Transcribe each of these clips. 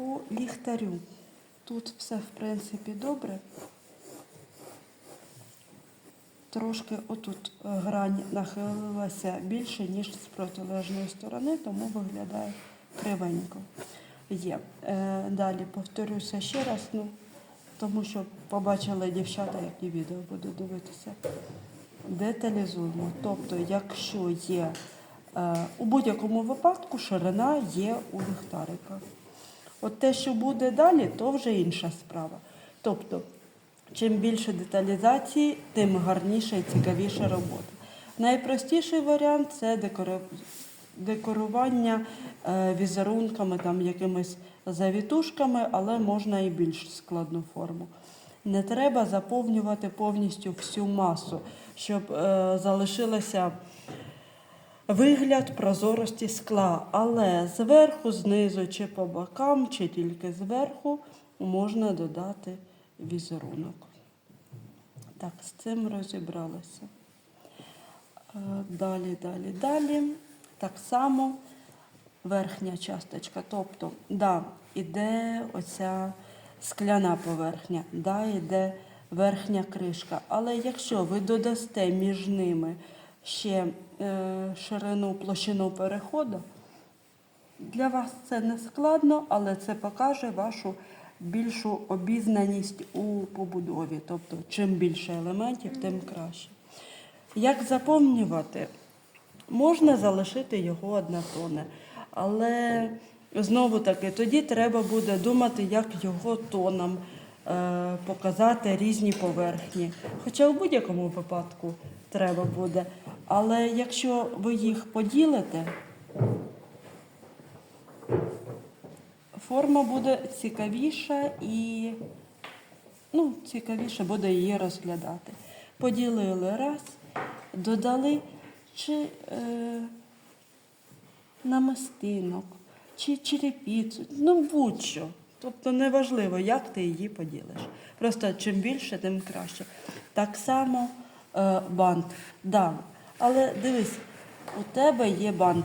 по ліхтарю. Тут все, в принципі, добре. Трошки отут е, грань нахилилася більше, ніж з протилежної сторони, тому виглядає кривенько. Є. Е, далі повторюся ще раз, ну, тому що побачили дівчата, які відео будуть дивитися. Деталізуємо. Тобто, якщо є е, у будь-якому випадку ширина є у ліхтарика. От те, що буде далі, то вже інша справа. Тобто, чим більше деталізації, тим гарніша і цікавіша робота. Найпростіший варіант це декорування е, візерунками, там, якимись завітушками, але можна і більш складну форму. Не треба заповнювати повністю всю масу, щоб е, залишилося вигляд прозорості скла, але зверху, знизу чи по бокам, чи тільки зверху можна додати візерунок. Так, з цим розібралися. Е, Далі, далі, далі. Так само верхня часточка. Тобто, да, іде оця скляна поверхня, да, іде верхня кришка. Але якщо ви додасте між ними ще е, ширину, площину переходу, для вас це не складно, але це покаже вашу більшу обізнаність у побудові. Тобто, чим більше елементів, тим краще. Як заповнювати? Можна залишити його однотонне, але знову таки тоді треба буде думати, як його тоном е, показати різні поверхні. Хоча в будь-якому випадку треба буде. Але якщо ви їх поділите, форма буде цікавіша і ну, цікавіше буде її розглядати. Поділили раз, додали чи е, намистинок, чи черепіцу, ну будь-що. Тобто неважливо, як ти її поділиш. Просто чим більше, тим краще. Так само е, бант. Да. Але дивись, у тебе є бант.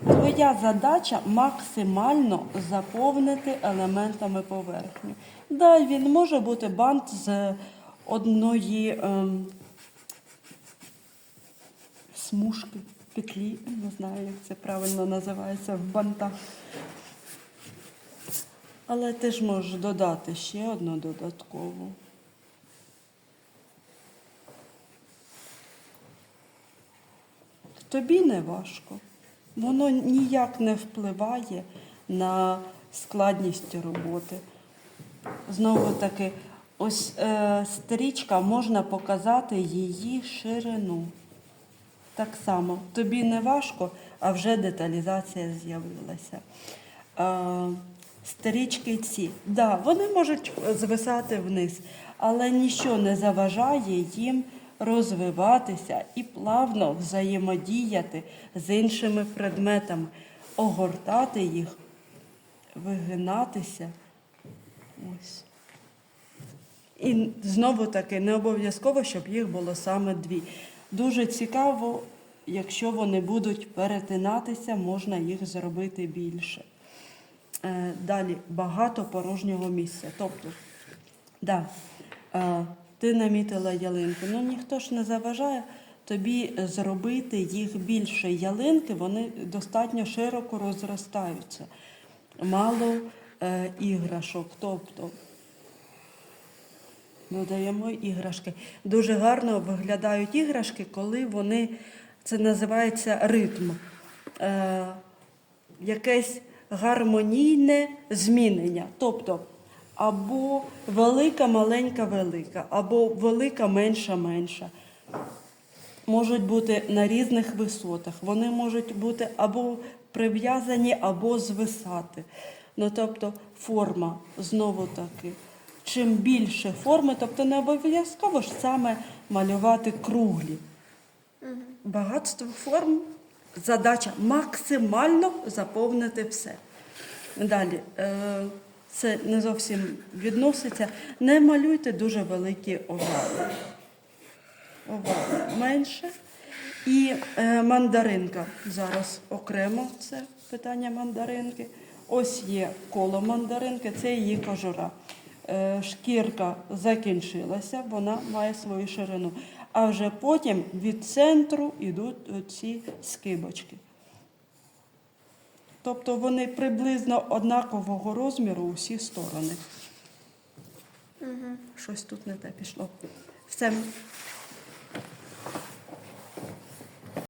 Твоя задача максимально заповнити елементами поверхню. Да, він може бути бант з одної ем, смужки, петлі, не знаю, як це правильно називається в бантах. Але ти ж можеш додати ще одну додаткову. Тобі не важко. Воно ніяк не впливає на складність роботи. Знову таки, ось е, стрічка можна показати її ширину. Так само, тобі не важко, а вже деталізація з'явилася. Е, стрічки ці, да, вони можуть звисати вниз, але нічого не заважає їм розвиватися і плавно взаємодіяти з іншими предметами, огортати їх, вигинатися. Ось. І знову таки не обов'язково, щоб їх було саме дві. Дуже цікаво, якщо вони будуть перетинатися, можна їх зробити більше. Е, Далі багато порожнього місця. Тобто, да, е, ти намітила ялинку, ну ніхто ж не заважає тобі зробити їх більше. Ялинки вони достатньо широко розростаються. Мало е, іграшок. Тобто додаємо іграшки. Дуже гарно виглядають іграшки, коли вони, це називається ритм. Е, якесь гармонійне змінення. Тобто або велика, маленька, велика, або велика, менша, менша. Можуть бути на різних висотах. Вони можуть бути або прив'язані, або звисати. Ну, тобто форма знову таки. Чим більше форми, тобто не обов'язково ж саме малювати круглі. Багатство форм, задача максимально заповнити все. Далі, е, це не зовсім відноситься. Не малюйте дуже великі овали. Овали менше. І е, мандаринка. Зараз окремо це питання мандаринки. ось є коло мандаринки, це її кожура. Е, Шкірка закінчилася, вона має свою ширину. А вже потім від центру йдуть ці скибочки. Тобто вони приблизно однакового розміру усі сторони. сторони. Щось тут не те пішло. Все,